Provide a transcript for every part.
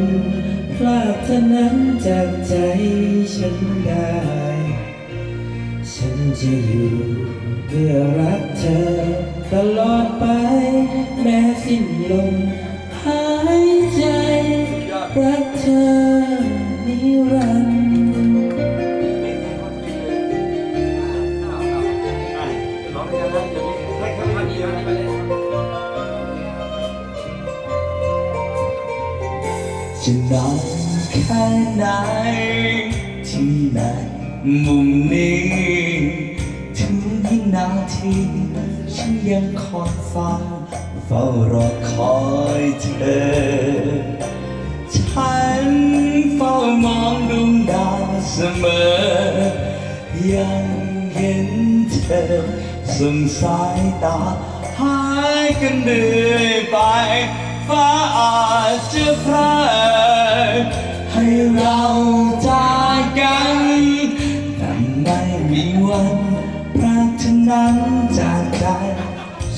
นพลากเธอนั้นจากใจฉันได้ ฉันจะอยู่เพื่อรักเธอ ตลอดไปแม้สิ้นลมหายใจ รักเธอนิรันดร์ จะนานแค่ไหน ที่ไหนมุมนี้ ถึงวินาทีฉันยังคอยฟังเฝ้ารอคอยเธอ ฉันเฝ้ามองดวงดาวเสมอ ยังเห็นเธอส่งสายตาหายกันเรื่อยไป ฟ้าอาจจะ มีวันพรากเธอนั้นจากใจ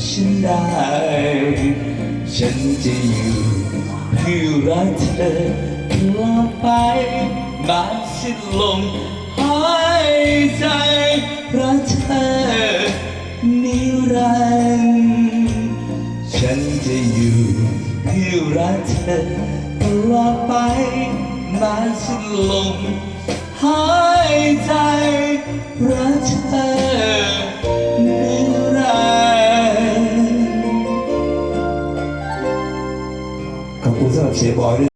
ฉันได้ ฉันจะอยู่เพื่อรักเธอตลอดไปมาสิ้นลมหายใจรักเธอนิรันดร์ฉันจะอยู่เพื่อรักเธอตลอดไปมาสิ้นลมหายใจ รักเธอนิรันดร์ขอบคุณสำหรับเชียบอยด้วย